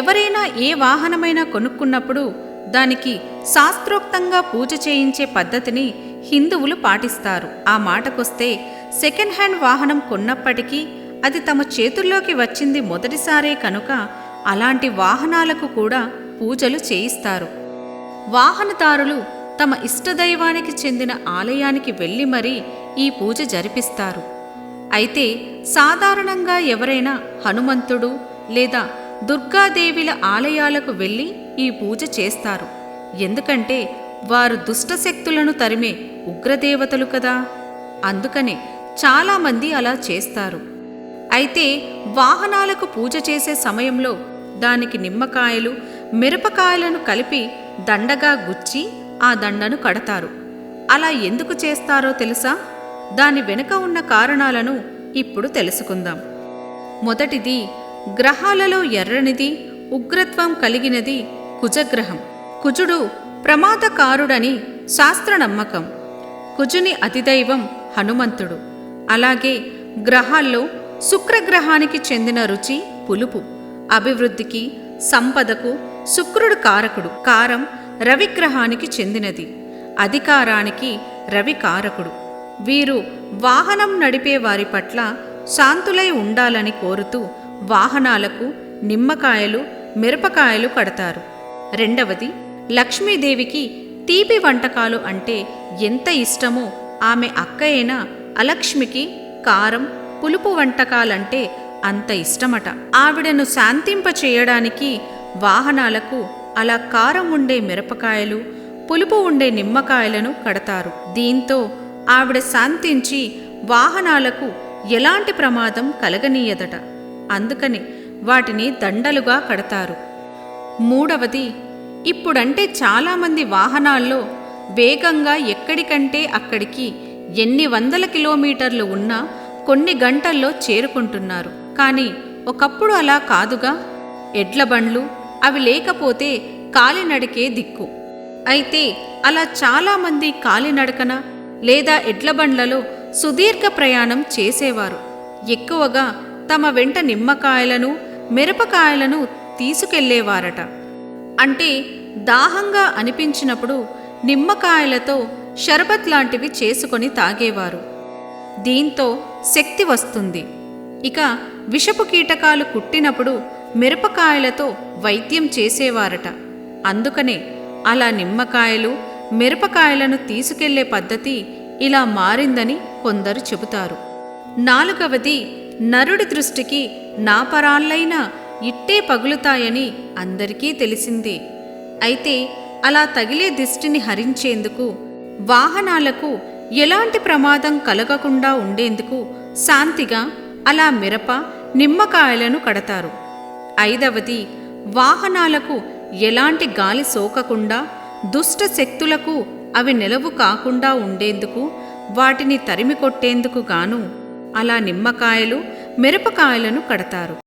ఎవరైనా ఏ వాహనమైనా కొనుక్కున్నప్పుడు దానికి శాస్త్రోక్తంగా పూజ చేయించే పద్ధతిని హిందువులు పాటిస్తారు. ఆ మాటకొస్తే సెకండ్ హ్యాండ్ వాహనం కొన్నప్పటికీ అది తమ చేతుల్లోకి వచ్చింది మొదటిసారే కనుక అలాంటి వాహనాలకు కూడా పూజలు చేయిస్తారు. వాహనదారులు తమ ఇష్టదైవానికి చెందిన ఆలయానికి వెళ్ళి మరీ ఈ పూజ జరిపిస్తారు. అయితే సాధారణంగా ఎవరైనా హనుమంతుడు లేదా దుర్గాదేవిల ఆలయాలకు వెళ్ళి ఈ పూజ చేస్తారు. ఎందుకంటే వారు దుష్టశక్తులను తరిమే ఉగ్రదేవతలు కదా. అందుకనే చాలామంది అలా చేస్తారు. అయితే వాహనాలకు పూజ చేసే సమయంలో దానికి నిమ్మకాయలు మిరపకాయలను కలిపి దండగా గుచ్చి ఆ దండను కడతారు. అలా ఎందుకు చేస్తారో తెలుసా? దాని వెనుక ఉన్న కారణాలను ఇప్పుడు తెలుసుకుందాం. మొదటిది గ్రహాలలో ఎర్రనిది ఉగ్రత్వం కలిగినది కుజగ్రహం. కుజుడు ప్రమాదకారుడని శాస్త్ర నమ్మకం కుజుని అతిదైవం హనుమంతుడు. అలాగే గ్రహాల్లో శుక్రగ్రహానికి చెందిన రుచి పులుపు. అభివృద్ధికి సంపదకు శుక్రుడు కారకుడు. కారం రవిగ్రహానికి చెందినది. అధికారానికి రవి కారకుడు. వీరు వాహనం నడిపే వారి పట్ల శాంతులై ఉండాలని కోరుతూ వాహనాలకు నిమ్మకాయలు మిరపకాయలు కడతారు. రెండవది లక్ష్మీదేవికి తీపి వంటకాలు అంటే ఎంత ఇష్టమో ఆమె అక్క అయిన అలక్ష్మికి కారం పులుపు వంటకాలంటే అంత ఇష్టమట. ఆవిడను శాంతింప చేయడానికి వాహనాలకు అలా కారం ఉండే మిరపకాయలు పులుపు ఉండే నిమ్మకాయలను కడతారు. దీంతో ఆవిడ శాంతించి వాహనాలకు ఎలాంటి ప్రమాదం కలగనీయదట. అందుకని వాటిని దండలుగా కడతారు. మూడవది ఇప్పుడంటే చాలామంది వాహనాల్లో వేగంగా ఎక్కడికంటే అక్కడికి ఎన్ని వందల కిలోమీటర్లు ఉన్నా కొన్ని గంటల్లో చేరుకుంటున్నారు. కానీ ఒకప్పుడు అలా కాదుగా. ఎడ్ల బండ్లు అవి లేకపోతే కాలినడకే దిక్కు. అయితే అలా చాలామంది కాలినడకన లేదా ఎడ్ల బండ్లలో సుదీర్ఘ ప్రయాణం చేసేవారు. ఎక్కువగా తమ వెంట నిమ్మకాయలను మిరపకాయలను తీసుకెళ్ళేవారట. అంటే దాహంగా అనిపించినప్పుడు నిమ్మకాయలతో షర్బత్ లాంటివి చేసుకొని తాగేవారు. దీంతో శక్తి వస్తుంది. ఇక విషపు కీటకాలు కుట్టినప్పుడు మిరపకాయలతో వైద్యం చేసేవారట. అందుకనే అలా నిమ్మకాయలు మిరపకాయలను తీసుకెళ్ళే పద్ధతి ఇలా మారిందని కొందరు చెబుతారు. నాలుగవది నరుడి దృష్టికి నాపరాళ్ళైన ఇట్టే పగులుతాయని అందరికీ తెలిసిందే. అయితే అలా తగిలే దిష్టిని హరించేందుకు వాహనాలకు ఎలాంటి ప్రమాదం కలగకుండా ఉండేందుకు శాంతిగా అలా మిరప నిమ్మకాయలను కడతారు. ఐదవది వాహనాలకు ఎలాంటి గాలి సోకకుండా దుష్ట శక్తులకు అవి నిలవు కాకుండా ఉండేందుకు వాటిని తరిమి కొట్టేందుకు గాను అలా నిమ్మకాయలు మిరపకాయలను కడతారు.